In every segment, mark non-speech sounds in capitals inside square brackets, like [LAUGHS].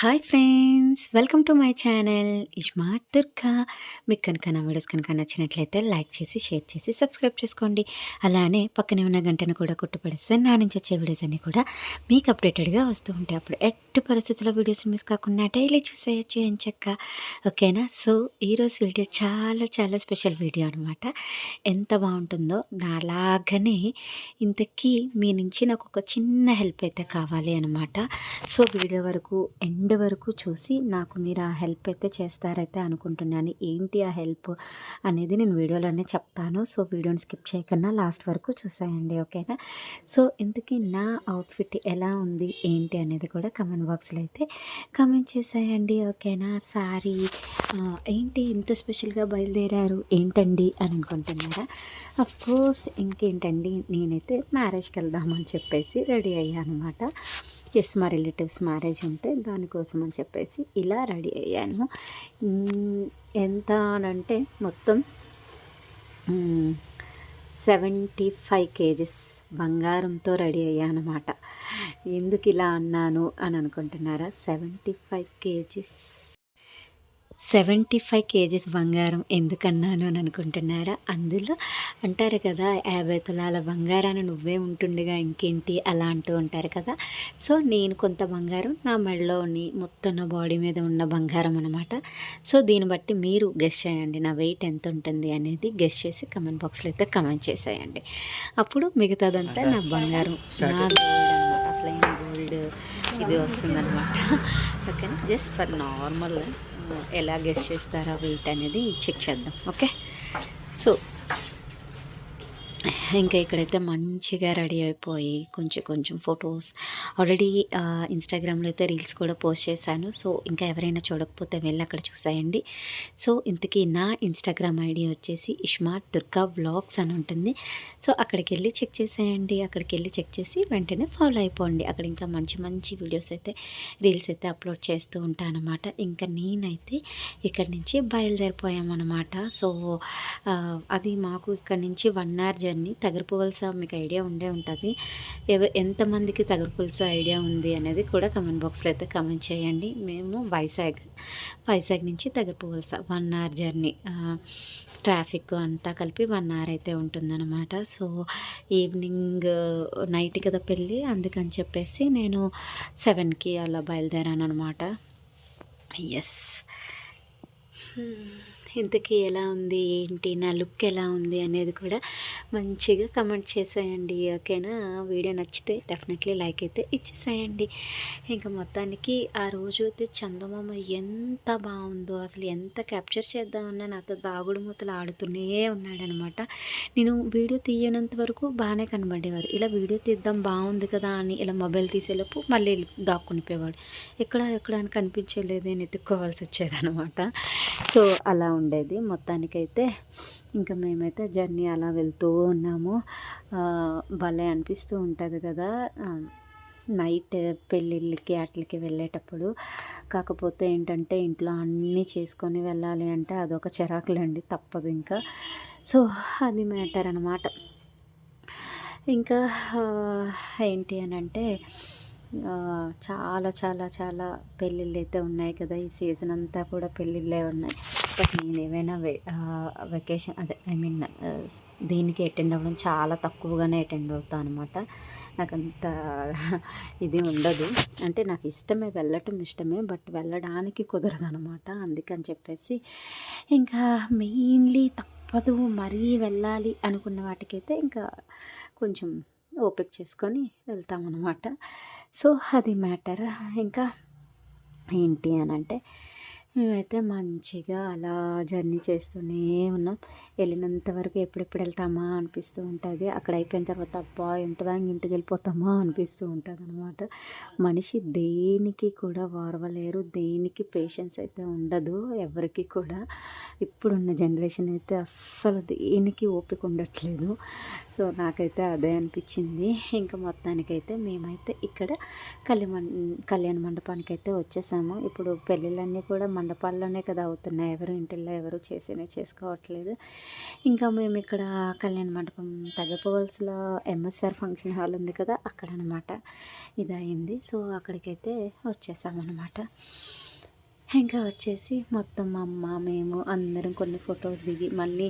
Hi friends welcome to my channel ismart Durga మీకు కనుక నా వీడియోస్ కనుక నచ్చినట్లయితే లైక్ చేసి షేర్ చేసి సబ్స్క్రైబ్ చేసుకోండి. అలానే పక్కనే ఉన్న గంటను కూడా కొట్టుపడిస్తే నా నుంచి వచ్చే వీడియోస్ అన్నీ కూడా మీకు అప్డేటెడ్గా వస్తూ ఉంటాయి. అప్పుడు ఎట్టి పరిస్థితుల్లో వీడియోస్ మిస్ కాకుండా డైలీ చూసేయచ్చు అని చెక్క? ఓకేనా సో ఈరోజు వీడియో చాలా చాలా స్పెషల్ వీడియో అనమాట ఎంత బాగుంటుందో అలాగనే ఇంతకీ మీ నుంచి నాకు ఒక చిన్న హెల్ప్ అయితే కావాలి అనమాట సో వీడియో వరకు ఎండ్ వరకు చూసి నాకు మీరు ఆ హెల్ప్ అయితే చేస్తారైతే అనుకుంటున్నాను. ఏంటి ఆ హెల్ప్ అనేది నేను వీడియోలోనే చెప్తాను. సో వీడియోని స్కిప్ చేయకుండా లాస్ట్ వరకు చూసాయండి ఓకేనా? సో ఇంతకీ నా అవుట్ఫిట్ ఎలా ఉంది? ఏంటి అనేది కూడా కమెంట్ బాక్స్లో అయితే కమెంట్ చేసేయండి ఓకేనా? సారీ. ఏంటి ఇంత స్పెషల్గా బయలుదేరారు? ఏంటండి అని అనుకుంటున్నారా? అఫ్ కోర్స్ ఇంకేంటండి? నేనైతే మ్యారేజ్కి వెళ్దామని చెప్పేసి రెడీ అయ్యాను అనమాట ఎస్ మా రిలేటివ్స్ మ్యారేజ్ ఉంటే దానికోసం అని చెప్పేసి ఇలా రెడీ అయ్యాను. ఎంత అనంటే మొత్తం సెవెంటీ ఫైవ్ కేజీస్ బంగారంతో రెడీ అయ్యానమాట. ఎందుకు ఇలా అన్నాను అని అనుకుంటున్నారా? Seventy five kgs. Seventy five kgs బంగారం ఎందుకన్నాను అని అనుకుంటున్నారా? అందులో అంటారు కదా యాభై తులాల బంగారాన్ని నువ్వే ఉంటుండగా ఇంకేంటి? అలా అంటూ ఉంటారు కదా. సో నేను కొంత బంగారం నా మెడలోని మొత్తం నా బాడీ మీద ఉన్న బంగారం అనమాట సో దీన్ని బట్టి మీరు గెస్ట్ చేయండి. నా వెయిట్ ఎంత ఉంటుంది అనేది గెస్ట్ చేసి కమెంట్ బాక్స్లో అయితే కమెంట్ చేసేయండి. అప్పుడు మిగతాదంతా నా బంగారం నా గోల్డ్ అనమాట అసలైన గోల్డ్ ఇది వస్తుందన్నమాట. ఓకేనా? జస్ట్ ఫర్ నార్మల్ ఎలా గెస్ట్ చేస్తారా వెయిట్ అనేది చెక్ చేద్దాం ఓకే సో ఇంకా ఇక్కడైతే మంచిగా రెడీ అయిపోయి కొంచెం కొంచెం ఫొటోస్. ఆల్రెడీ ఇన్స్టాగ్రామ్లో అయితే రీల్స్ కూడా పోస్ట్ చేశాను. సో ఇంకా ఎవరైనా చూడకపోతే వెళ్ళి అక్కడ చూసాయండి. సో ఇంతకీ నా ఇన్స్టాగ్రామ్ ఐడి వచ్చేసి ఇష్మార్ట్ దుర్గా బ్లాగ్స్ అని ఉంటుంది. సో అక్కడికి వెళ్ళి చెక్ చేసేయండి. అక్కడికి వెళ్ళి చెక్ చేసి వెంటనే ఫాలో అయిపోండి. అక్కడ ఇంకా మంచి మంచి వీడియోస్ అయితే రీల్స్ అయితే అప్లోడ్ చేస్తూ ఉంటానమాట ఇంకా నేనైతే ఇక్కడి నుంచి బయలుదేరిపోయామన్నమాట. సో అది మాకు ఇక్కడ నుంచి వన్ అవర్ జర్నీ తగరపువలస మీకు ఐడియా ఉండే ఉంటుంది. ఎంతమందికి ఎంతమందికి పులుస ఐడియా ఉంది అనేది కూడా కమెంట్ బాక్స్లో అయితే కమెంట్ చేయండి. మేము వైజాగ్ వైజాగ్ నుంచి Tagarapuvalasa one hour journey traffic అంతా కలిపి వన్ అవర్ అయితే ఉంటుందన్నమాట. సో ఈవినింగ్ నైట్ కదా పెళ్ళి అందుకని చెప్పేసి నేను సెవెన్కి అలా బయలుదేరాను అనమాట ఎస్ hmm. ఇంతకీ ఎలా ఉంది ఏంటి నా లుక్ ఎలా ఉంది అనేది కూడా మంచిగా కమెంట్ చేసేయండి ఓకేనా? వీడియో నచ్చితే డెఫినెట్లీ లైక్ అయితే ఇచ్చేసేయండి. ఇంకా మొత్తానికి ఆ రోజు అయితే చందమామ ఎంత బాగుందో అసలు ఎంత క్యాప్చర్ చేద్దామన్నా నాతో దాగుడు మూతలు ఆడుతూనే ఉన్నాడనమాట. నేను వీడియో తీయనంత వరకు బాగానే కనబడేవారు ఇలా వీడియో తీద్దాం బాగుంది కదా అని ఇలా మొబైల్ తీసేలోపు మళ్ళీ దాక్కునిపోయేవాడు ఎక్కడ ఎక్కడ అని కనిపించలేదు నేను ఎత్తుక్కోవాల్సి వచ్చేదనమాట. సో అలా ఉంది ఉండేది. మొత్తానికైతే ఇంకా మేమైతే జర్నీ అలా వెళ్తూ ఉన్నాము. భలే అనిపిస్తూ ఉంటుంది కదా. నైట్ పెళ్ళిళ్ళకి అట్లకి వెళ్ళేటప్పుడు. కాకపోతే ఏంటంటే ఇంట్లో అన్నీ చేసుకొని వెళ్ళాలి అంటే అదొక చిరాకులండి తప్పదు ఇంకా. సో అది మ్యాటర్ అనమాట ఇంకా ఏంటి అని అంటే చాలా చాలా చాలా పెళ్ళిళ్ళు అయితే ఉన్నాయి కదా. ఈ సీజన్ అంతా కూడా పెళ్ళిళ్ళే ఉన్నాయి. బట్ నేను ఏమైనా వె వెకేషన్ అదే ఐ మీన్ దీనికి అటెండ్ అవ్వడం చాలా తక్కువగానే అటెండ్ అవుతాను అనమాట నాకు అంత [LAUGHS] ఇది ఉండదు. అంటే నాకు ఇష్టమే వెళ్ళటం ఇష్టమే బట్ వెళ్ళడానికి కుదరదు అనమాట అందుకని చెప్పేసి ఇంకా మెయిన్లీ తప్పదు మరీ వెళ్ళాలి అనుకున్న వాటికైతే ఇంకా కొంచెం ఓపిక చేసుకొని వెళ్తామన్నమాట సో అది మ్యాటర్. ఇంకా ఏంటి అని అంటే మేమైతే మంచిగా అలా జర్నీ చేస్తూనే ఉన్నాం. వెళ్ళినంత వరకు ఎప్పుడెప్పుడు వెళ్తామా అనిపిస్తూ ఉంటుంది. అక్కడ అయిపోయిన తర్వాత అబ్బా ఎంత బాగా ఇంటికి వెళ్ళిపోతామా అనిపిస్తూ ఉంటుంది అనమాట మనిషి దేనికి కూడా వారవలేరు దేనికి పేషెన్స్ అయితే ఉండదు ఎవరికి కూడా. ఇప్పుడున్న జనరేషన్ అయితే అస్సలు దేనికి ఓపిక ఉండట్లేదు. సో నాకైతే అదే అనిపించింది. ఇంకా మొత్తానికైతే మేమైతే ఇక్కడ కళ్యాణ కళ్యాణ మండపానికి అయితే వచ్చేసాము. ఇప్పుడు పెళ్ళిళ్ళన్నీ కూడా మన మండపాల్లోనే కదా అవుతున్నాయి ఎవరు ఇంటిల్లో ఎవరు చేసినా చేసుకోవట్లేదు. ఇంకా మేము ఇక్కడ కళ్యాణ మండపం తగ్గపోవలసిలో ఎంఎస్ఆర్ ఫంక్షన్ హాల్ ఉంది కదా అక్కడ అనమాట ఇది అయింది సో అక్కడికైతే వచ్చేసామన్నమాట. ఇంకా వచ్చేసి మొత్తం మా అమ్మ మేము అందరం కొన్ని ఫొటోస్ దిగి మళ్ళీ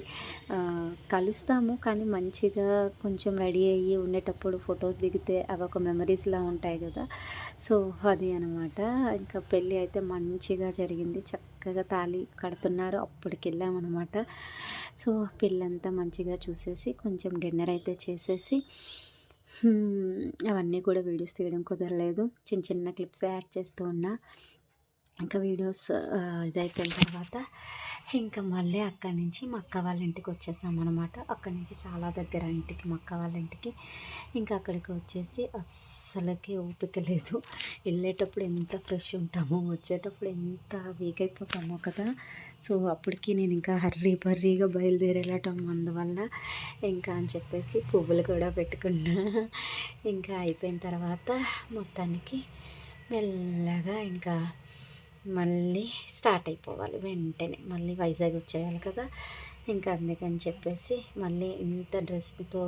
కలుస్తాము. కానీ మంచిగా కొంచెం రెడీ అయ్యి ఉండేటప్పుడు ఫొటోస్ దిగితే అవి ఒక మెమరీస్లా ఉంటాయి కదా. సో అది అనమాట ఇంకా పెళ్ళి అయితే మంచిగా జరిగింది. చక్కగా తాళి కడుతున్నారు. అప్పటికి వెళ్ళామన్నమాట సో పెళ్ళంతా మంచిగా చూసేసి కొంచెం డిన్నర్ అయితే చేసేసి అవన్నీ కూడా వీడియోస్ తీయడం కుదరలేదు. చిన్న చిన్న క్లిప్స్ యాడ్ చేస్తూ ఉన్నా. ఇంకా వీడియోస్ ఇదైపోయిన తర్వాత ఇంకా మళ్ళీ అక్కడి నుంచి మా అక్క వాళ్ళ ఇంటికి వచ్చేసామన్నమాట అక్కడి నుంచి చాలా దగ్గర ఇంటికి మా అక్క వాళ్ళ ఇంటికి. ఇంకా అక్కడికి వచ్చేసి అస్సలకి ఓపిక లేదు. వెళ్ళేటప్పుడు ఎంత ఫ్రెష్ ఉంటామో వచ్చేటప్పుడు ఎంత వీక్ అయిపోతామో కదా. సో అప్పటికి నేను ఇంకా హర్రీ బర్రీగా బయలుదేరేయటం అందువల్ల ఇంకా అని చెప్పేసి పువ్వులు కూడా పెట్టుకున్నా. ఇంకా అయిపోయిన తర్వాత మొత్తానికి మెల్లగా ఇంకా మళ్ళీ స్టార్ట్ అయిపోవాలి వెంటనే. మళ్ళీ వైజాగ్ వచ్చేయాలి కదా. ఇంకా అందుకని చెప్పేసి మళ్ళీ ఇంత డ్రెస్తో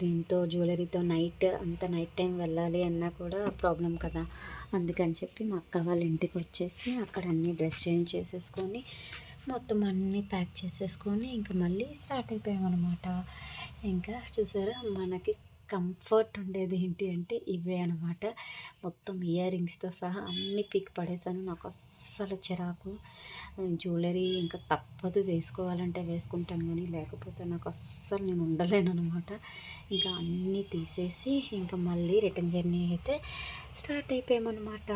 దీంతో జ్యువెలరీతో నైట్ అంత నైట్ టైం వెళ్ళాలి అన్నా కూడా ప్రాబ్లం కదా. అందుకని చెప్పి మా అక్క వాళ్ళ ఇంటికి వచ్చేసి అక్కడ అన్ని డ్రెస్ చేంజ్ చేసేసుకొని మొత్తం అన్నీ ప్యాక్ చేసేసుకొని ఇంకా మళ్ళీ స్టార్ట్ అయిపోయామన్నమాట. ఇంకా చూసారా మనకి కంఫర్ట్ ఉండేది ఏంటి అంటే ఇవే అనమాట మొత్తం ఇయర్ రింగ్స్తో సహా అన్ని పీక్ పడేసాను నాకు అస్సలు చిరాకు. జ్యువెలరీ ఇంకా తప్పదు వేసుకోవాలంటే వేసుకుంటాను కానీ లేకపోతే నాకు అస్సలు నేను ఉండలేను అనమాట ఇంకా అన్నీ తీసేసి ఇంకా మళ్ళీ రిటర్న్ జర్నీ అయితే స్టార్ట్ అయిపోయామన్నమాట.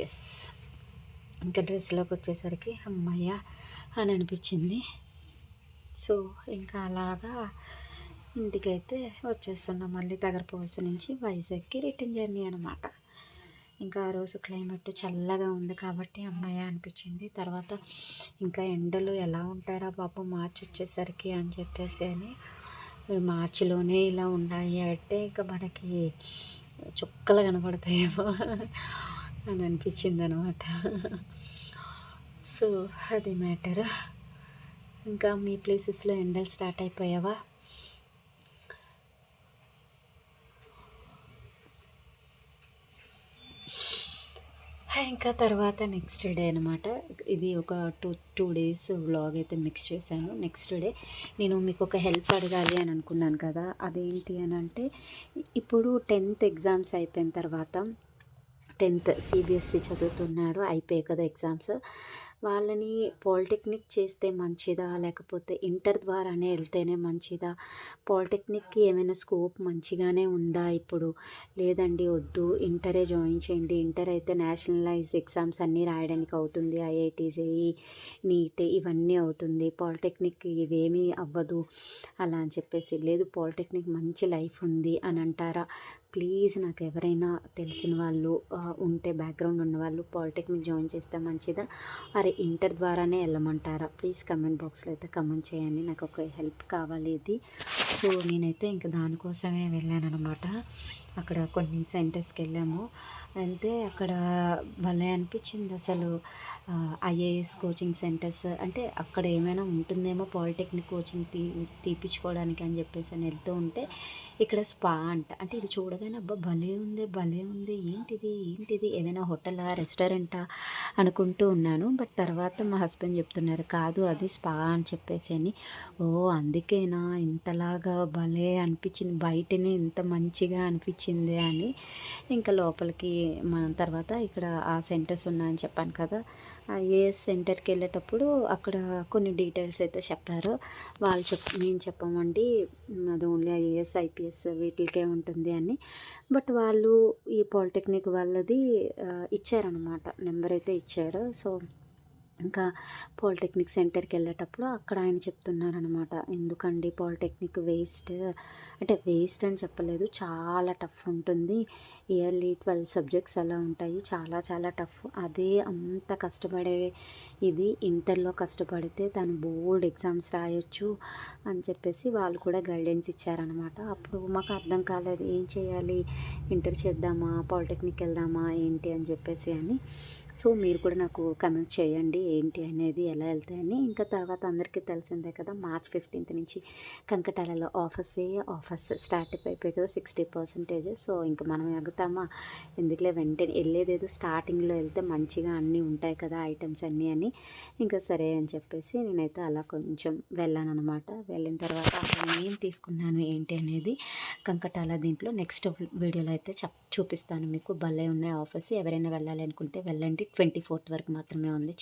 ఎస్ ఇంకా డ్రెస్లోకి వచ్చేసరికి అమ్మయ్య అని అనిపించింది. సో ఇంకా అలాగా ఇంటికైతే వచ్చేస్తున్నాం మళ్ళీ తగరపోవలస నుంచి వైజాగ్కి రిటర్న్ జర్నీ అనమాట ఇంకా ఆ రోజు క్లైమేట్ చల్లగా ఉంది కాబట్టి అమ్మాయి అనిపించింది. తర్వాత ఇంకా ఎండలు ఎలా ఉంటారా బాబు మార్చి వచ్చేసరికి అని చెప్పేసి అని మార్చిలోనే ఇలా ఉన్నాయి అంటే ఇంకా మనకి చుక్కలు కనపడతాయేమో అని అనిపించింది అనమాట సో అది మ్యాటర్. ఇంకా మీ ప్లేసెస్లో ఎండలు స్టార్ట్ అయిపోయావా? ఇంకా తర్వాత నెక్స్ట్ డే అనమాట ఇది ఒక టూ టూ డేస్ వ్లాగ్ అయితే మిక్స్ చేశాను. నెక్స్ట్ డే నేను మీకు ఒక హెల్ప్ అడగాలి అని అనుకున్నాను కదా. అదేంటి అని అంటే ఇప్పుడు టెన్త్ ఎగ్జామ్స్ అయిపోయిన తర్వాత టెన్త్ సిబిఎస్సి చదువుతున్నాడు. అయిపోయాయి కదా ఎగ్జామ్స్ వాళ్ళని పాలిటెక్నిక్ చేస్తే మంచిదా? లేకపోతే ఇంటర్ ద్వారానే వెళ్తేనే మంచిదా? పాలిటెక్నిక్కి ఏమైనా స్కోప్ మంచిగానే ఉందా ఇప్పుడు? లేదండి వద్దు. ఇంటరే జాయిన్ చేయండి. ఇంటర్ అయితే నేషనలైజ్ ఎగ్జామ్స్ అన్నీ రాయడానికి అవుతుంది. ఐఐటీస్ నీట్ ఇవన్నీ అవుతుంది. పాలిటెక్నిక్ ఇవేమీ అవ్వదు. అలా అని చెప్పేసి. లేదు పాలిటెక్నిక్ మంచి లైఫ్ ఉంది అని అంటారా? ప్లీజ్ నాకు ఎవరైనా తెలిసిన వాళ్ళు ఉంటే బ్యాక్గ్రౌండ్ ఉన్న వాళ్ళు పాలిటెక్నిక్ జాయిన్ చేస్తే మంచిదా? అరే ఇంటర్ ద్వారానే వెళ్ళమంటారా? ప్లీజ్ కమెంట్ బాక్స్లో అయితే కమెంట్ చేయండి. నాకు ఒక హెల్ప్ కావాలి ఇది. సో నేనైతే ఇంకా దానికోసమే వెళ్ళాను అనమాట అక్కడ కొన్ని సెంటర్స్కి వెళ్ళాము వెళ్తే అక్కడ భలే అనిపించింది అసలు. ఐఏఎస్ కోచింగ్ సెంటర్స్ అంటే అక్కడ ఏమైనా ఉంటుందేమో పాలిటెక్నిక్ కోచింగ్ తీ తీపించుకోవడానికి అని చెప్పేసి అని వెళ్తూ ఉంటే ఇక్కడ స్పా అంట. అంటే ఇది చూడగానే అబ్బా భలే ఉంది భలే ఉంది ఏంటిది ఏంటిది ఏమైనా హోటలా రెస్టారెంటా అనుకుంటూ ఉన్నాను. బట్ తర్వాత మా హస్బెండ్ చెప్తున్నారు కాదు అది స్పా అని చెప్పేసి అని. ఓ అందుకేనా? ఇంతలాగా భలే అనిపించింది బయటనే ఇంత మంచిగా అనిపించింది అని. ఇంకా లోపలికి మన తర్వాత ఇక్కడ ఆ సెంటర్స్ ఉన్నాయని చెప్పాను కదా ఏఎస్ సెంటర్కి వెళ్ళేటప్పుడు అక్కడ కొన్ని డీటెయిల్స్ అయితే చెప్పారు. వాళ్ళు చెప్ మేము చెప్పామండి అది ఓన్లీ ఐఏఎస్ ఐపీఎస్ వీటికే ఉంటుంది అని. బట్ వాళ్ళు ఈ పాలిటెక్నిక్ వాళ్ళది ఇచ్చారనమాట నెంబర్ అయితే ఇచ్చారు. సో ఇంకా పాలిటెక్నిక్ సెంటర్కి వెళ్ళేటప్పుడు అక్కడ ఆయన చెప్తున్నారనమాట ఎందుకండి పాలిటెక్నిక్ వేస్ట్? అంటే వేస్ట్ అని చెప్పలేదు చాలా టఫ్ ఉంటుంది. ఇయర్లీ ట్వెల్వ్ సబ్జెక్ట్స్ అలా ఉంటాయి చాలా చాలా టఫ్. అదే అంత కష్టపడే ఇది ఇంటర్లో కష్టపడితే తను బోర్డ్ ఎగ్జామ్స్ రాయొచ్చు అని చెప్పేసి వాళ్ళు కూడా గైడెన్స్ ఇచ్చారనమాట అప్పుడు మాకు అర్థం కాలేదు ఏం చేయాలి? ఇంటర్ చేద్దామా? పాలిటెక్నిక్ వెళ్దామా? ఏంటి? అని చెప్పేసి అని. సో మీరు కూడా నాకు కమెంట్ చేయండి ఏంటి అనేది ఎలా వెళ్తాయని. ఇంకా తర్వాత అందరికీ తెలిసిందే కదా మార్చ్ ఫిఫ్టీన్త్ నుంచి కంకటాలలో ఆఫర్స్ ఆఫర్స్ స్టార్ట్ అయిపోయి కదా సిక్స్టీ పర్సెంటేజ్ సో ఇంకా మనం ఎగుతామా? ఎందుకులే వెంటనే వెళ్ళేదేదో స్టార్టింగ్లో వెళ్తే మంచిగా అన్నీ ఉంటాయి కదా ఐటమ్స్ అన్నీ అని. ఇంకా సరే అని చెప్పేసి నేనైతే అలా కొంచెం వెళ్ళాను అనమాట వెళ్ళిన తర్వాత ఏం తీసుకున్నాను ఏంటి అనేది కంకటాల దీంట్లో నెక్స్ట్ వీడియోలో అయితే చెప్ చూపిస్తాను మీకు. భలే ఉన్నాయి ఆఫర్స్. ఎవరైనా వెళ్ళాలి అనుకుంటే వెళ్ళండి. ట్వంటీ ఫోర్త్ వరకు మాత్రమే ఉంది.